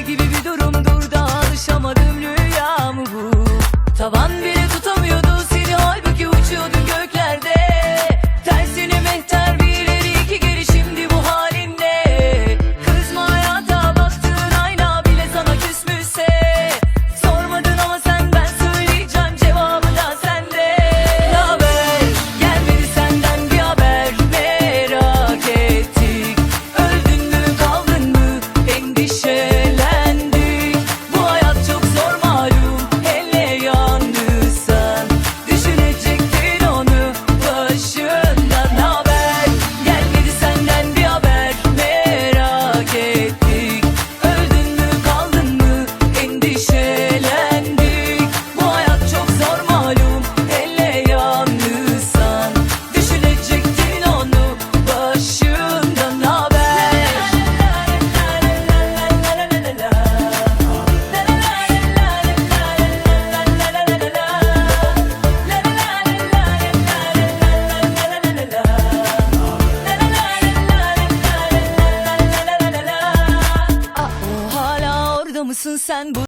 Gibi bir durumdur da alışamadım rüyamı bu musun sen bu?